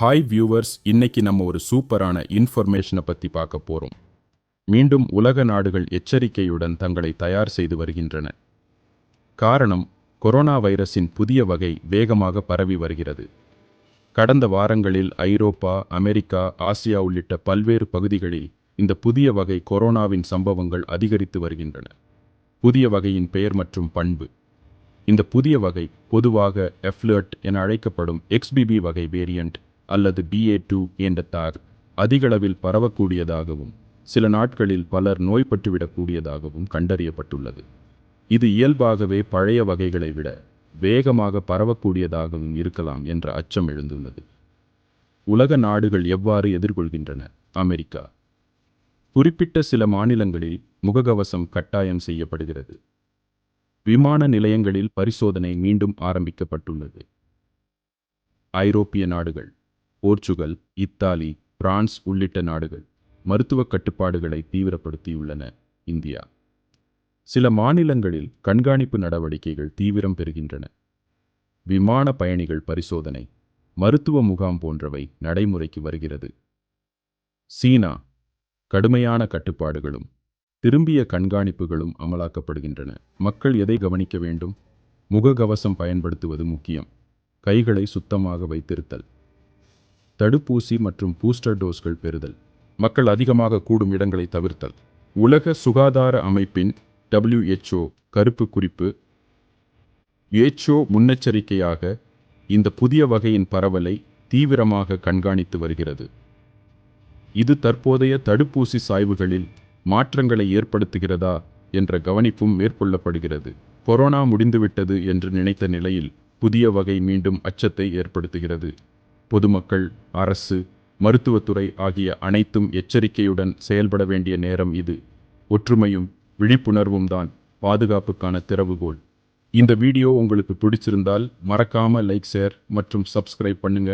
Hi viewers இன்னைக்கு நம்ம ஒரு சூப்பரான இன்ஃபர்மேஷனை பற்றி பார்க்க போகிறோம் மீண்டும் உலக நாடுகள் எச்சரிக்கையுடன் தங்களை தயார் செய்து வருகின்றன. காரணம் கொரோனா வைரஸின் புதிய வகை வேகமாக பரவி வருகிறது. கடந்த வாரங்களில் ஐரோப்பா அமெரிக்கா ஆசியா உள்ளிட்ட பல்வேறு பகுதிகளில் இந்த புதிய வகை கொரோனாவின் சம்பவங்கள் அதிகரித்து வருகின்றன. புதிய வகையின் பெயர் மற்றும் பண்பு. இந்த புதிய வகை பொதுவாக எஃப்லர்ட் என அழைக்கப்படும் எக்ஸ்பிபி வகை வேரியண்ட் அல்லது பிஏ டூ என்ற தார் அதிகளவில் பரவக்கூடியதாகவும் சில நாட்களில் பலர் நோய்பட்டுவிடக்கூடியதாகவும் கண்டறியப்பட்டுள்ளது. இது இயல்பாகவே பழைய வகைகளை விட வேகமாக பரவக்கூடியதாகவும் இருக்கலாம் என்ற அச்சம் எழுந்துள்ளது. உலக நாடுகள் எவ்வாறு எதிர்கொள்கின்றன? அமெரிக்கா. குறிப்பிட்ட சில மாநிலங்களில் முகக்கவசம் கட்டாயம் செய்யப்படுகிறது. விமான நிலையங்களில் பரிசோதனை மீண்டும் ஆரம்பிக்கப்பட்டுள்ளது. ஐரோப்பிய நாடுகள். போர்ச்சுகல் இத்தாலி பிரான்ஸ் உள்ளிட்ட நாடுகள் மருத்துவ கட்டுப்பாடுகளை தீவிரப்படுத்தியுள்ளன இந்தியா. சில மாநிலங்களில் கண்காணிப்பு நடவடிக்கைகள் தீவிரம் பெறுகின்றன. விமான பயணிகள் பரிசோதனை மருத்துவ முகாம் போன்றவை நடைமுறைக்கு வருகிறது. சீனா கடுமையான கட்டுப்பாடுகளும் திரும்பிய கண்காணிப்புகளும் அமலாக்கப்படுகின்றன. மக்கள் எதை கவனிக்க வேண்டும்? முகக்கவசம் பயன்படுத்துவது முக்கியம். கைகளை சுத்தமாக வைத்திருத்தல். தடுப்பூசி மற்றும் பூஸ்டர் டோஸ்கள் பெறுதல். மக்கள் அதிகமாக கூடும் இடங்களை தவிர்த்தல். உலக சுகாதார அமைப்பின் டபிள்யூஹெச்ஓ கருப்பு குறிப்பு. WHO முன்னெச்சரிக்கையாக இந்த புதிய வகையின் பரவலை தீவிரமாக கண்காணித்து வருகிறது. இது தற்போதைய தடுப்பூசி சாய்வுகளில் மாற்றங்களை ஏற்படுத்துகிறதா என்ற கவனிப்பும் மேற்கொள்ளப்படுகிறது. கொரோனா முடிந்துவிட்டது என்று நினைத்த நிலையில் புதிய வகை மீண்டும் அச்சத்தை ஏற்படுத்துகிறது. பொதுமக்கள் அரசு மருத்துவத்துறை ஆகிய அனைத்தும் எச்சரிக்கையுடன் செயல்பட வேண்டிய நேரம் இது. ஒற்றுமையும் விழிப்புணர்வும் தான் பாதுகாப்புக்கான திறவுகோல். இந்த வீடியோ உங்களுக்கு பிடிச்சிருந்தால் மறக்காம லைக் ஷேர் மற்றும் சப்ஸ்கிரைப் பண்ணுங்க.